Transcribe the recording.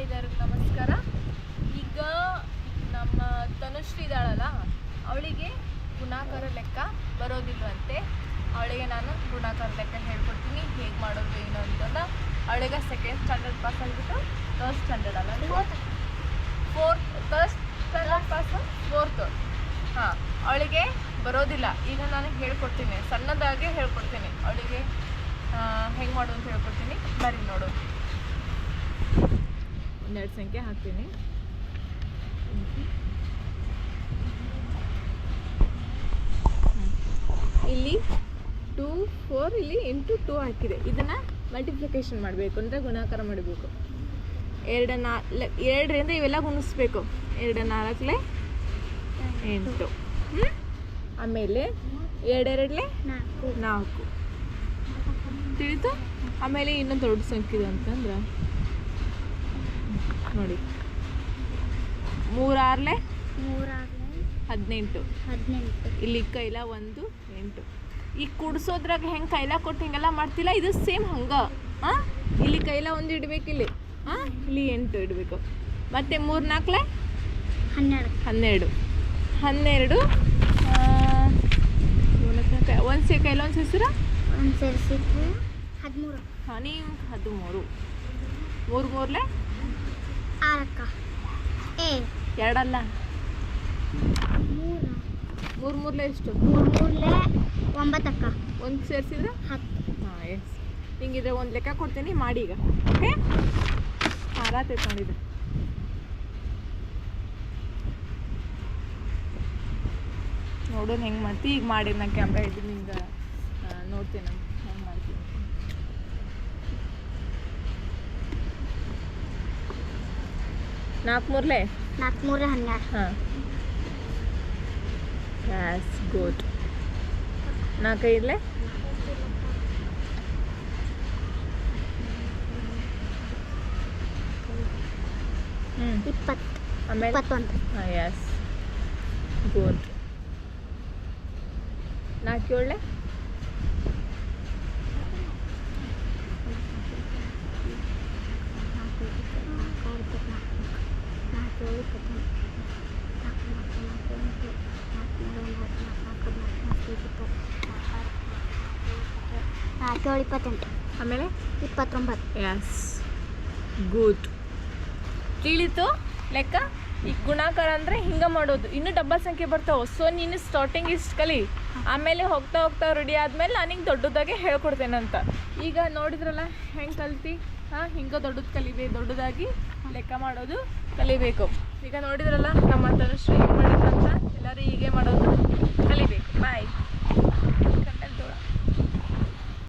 ಎಲ್ಲರಿಗೂ ನಮಸ್ಕಾರ. ಈಗ ನಮ್ಮ ತನುಶ್ರೀ ಇದ್ದಾಳಲ್ಲ ಅವಳಿಗೆ ಗುಣಾಕಾರ ಲೆಕ್ಕ ಬರೋದಿಲ್ವಂತೆ. ಅವಳಿಗೆ ನಾನು ಗುಣಾಕಾರ ಲೆಕ್ಕ ಹೇಳ್ಕೊಡ್ತೀನಿ ಹೇಗೆ ಮಾಡೋದು ಏನು ಅಂತಂದ ಅವಳಿಗೆ ಸೆಕೆಂಡ್ ಸ್ಟ್ಯಾಂಡರ್ಡ್ ಪಾಸ್ ಆಗಿಬಿಟ್ಟು ಥರ್ಡ್ ಸ್ಟ್ಯಾಂಡರ್ಡ್ ಅಲ್ಲ. Fourth third standard pass fourth ಹಾಂ ಅವಳಿಗೆ ಬರೋದಿಲ್ಲ. ಈಗ ನಾನು ಹೇಳ್ಕೊಡ್ತೀನಿ ಸಣ್ಣದಾಗೆ ಹೇಳ್ಕೊಡ್ತೀನಿ. ಅವಳಿಗೆ ಹೆಂಗೆ ಮಾಡೋದು ಅಂತ ಹೇಳ್ಕೊಡ್ತೀನಿ. ಬರೀ ನೋಡು. ಒಂದೆರಡು ಸಂಖ್ಯೆ ಹಾಕ್ತೀನಿ. ಇಲ್ಲಿ ಟೂ ಫೋರ್ ಇಲ್ಲಿ ಇಂಟು ಟೂ ಹಾಕಿದೆ. ಇದನ್ನು ಮಲ್ಟಿಪ್ಲಿಕೇಶನ್ ಮಾಡಬೇಕು ಅಂದರೆ ಗುಣಾಕಾರ ಮಾಡಬೇಕು. ಎರಡು ನಾಲ್ಕು ಎರಡರಿಂದ ಇವೆಲ್ಲ ಗುಣಿಸ್ಬೇಕು. ಎರಡು ನಾಲ್ಕಲೆ ಎಂಟು? ಆಮೇಲೆ ಎರಡೆರಡಲೆ ನಾಲ್ಕು. ತಿಳಿತು? ಆಮೇಲೆ ಇನ್ನೊಂದು ದೊಡ್ಡ ಸಂಖ್ಯೆ ಅಂತಂದ್ರೆ ನೋಡಿ. ಮೂರಾರ್ಲೆ? ಹದಿನೆಂಟು. ಹದಿನೆಂಟು. ಇಲ್ಲಿ ಕೈಲ ಒಂದು ಎಂಟು. ಈಗ ಕುಡ್ಸೋದ್ರಾಗ ಹೆಂಗೆ ಕೈಲ ಕೊಟ್ಟು ಹಿಂಗೆಲ್ಲ ಮಾಡ್ತಿಲ್ಲ ಇದು ಸೇಮ್ ಹಂಗೆ. ಹಾಂ ಇಲ್ಲಿ ಕೈಲ ಒಂದು ಇಡ್ಬೇಕು ಇಲ್ಲಿ. ಹಾಂ ಇಲ್ಲಿ ಎಂಟು ಇಡಬೇಕು. ಮತ್ತು ಮೂರು ನಾಲ್ಕಲೆ ಹನ್ನೆರಡು. ಹನ್ನೆರಡು ಹನ್ನೆರಡು ಒಂದು ಸೇ ಕೈಲ ಒಂದು ಸೇರಿಸಿದ್ರೆ ಹದಿಮೂರು. ಹನಿ ಹದಿಮೂರು. ಮೂರು ಮೂರಲೆ? ಆರಕ್ಕ. ಏ. ಎರಡಲ್ಲ. ಮೂರು. ಮೂರು ಮೂರಲೆ ಎಷ್ಟು? ಮೂರು ಮೂರಲೆ ಒಂಬತ್ತಕ್ಕ. ಒಂದು ಸೇರಿಸಿದ್ರೆ? ಹತ್ತು. ಹಾಂ ಎಸ್. ಹಿಂಗಿದ್ರೆ ಒಂದು ಲೆಕ್ಕ ಕೊಡ್ತೀನಿ ಮಾಡಿ ಈಗ ಓಕೆ? ಹಾಂ ರಾತ್ರಿ ತಗೊಂಡಿದ್ದೆ ನೋಡೋಣ ಹೆಂಗೆ ಮಾಡ್ತಿ. ಈಗ ಮಾಡಿ ನಾನು ಕ್ಯಾಮ್ರಾ ಇದ್ದೀನಿ ನಿಂಗೆ ನೋಡ್ತೀನಿ ನಾನು ಹೆಂಗೆ ಮಾಡ್ತೀನಿ ನಾಲ್ಕು ಮೂರಲೆ ನಾಲ್ಕು ಮೂರಲೆ ಹನ್ನೆರಡು. ಹಾಂ. ಯಾಸ್ ಗುಡ್ ನಾಲ್ಕೈದಲೆ? ಇಪ್ಪತ್ತು. ಆಮೇಲೆ? ಇಪ್ಪತ್ತೊಂದು. ಹಾಂ ಎಸ್ ಗುಡ್ ನಾಲ್ಕು ಏಳೆ ನಾಲ್ಕು ನಾಲ್ಕು ಇಪ್ಪತ್ನಾಲ್ಕು ನಾಲ್ಕು ಏಳು ಇಪ್ಪತ್ನಾಲ್ಕು ನಾಲ್ಕು ನಾಲ್ಕು ನಾಲ್ಕು ಎಂಟು ನಾಲ್ಕು ಮೂರು ಒಂಬತ್ತು ನಾಲ್ಕು ನಾಲ್ಕು ಇಪ್ಪತ್ತು ನಾಲ್ಕು ಏಳು ಇಪ್ಪತ್ತೆಂಟು. ಆಮೇಲೆ? ಇಪ್ಪತ್ತೊಂಬತ್ತು. ಎಸ್ ಗುಡ್ ತಿಳಿತು? ಲೆಕ್ಕ? ಈ ಗುಣಾಕಾರ ಅಂದರೆ ಹಿಂಗೆ ಮಾಡೋದು. ಇನ್ನೂ ಡಬ್ಬಲ್ ಸಂಖ್ಯೆ ಬರ್ತಾವೆ? ಸೊ ನೀನು ಸ್ಟಾರ್ಟಿಂಗ್ ಇಷ್ಟು ಕಲಿ. ಆಮೇಲೆ ಹೋಗ್ತಾ ಹೋಗ್ತಾ ರೆಡಿ ಆದಮೇಲೆ ನನಗೆ ದೊಡ್ಡದಾಗೆ ಹೇಳ್ಕೊಡ್ತೇನಂತ. ಈಗ ನೋಡಿದ್ರಲ್ಲ ಹೆಂಗೆ ಕಲ್ತಿ? ಹಾಂ ಹಿಂಗೆ ದೊಡ್ಡದು ಕಲಿಬೇಕು ದೊಡ್ಡದಾಗಿ ಲೆಕ್ಕ ಮಾಡೋದು ಕಲಿಬೇಕು. ಈಗ ನೋಡಿದ್ರಲ್ಲ ನಮ್ಮ ತನುಶ್ರೀ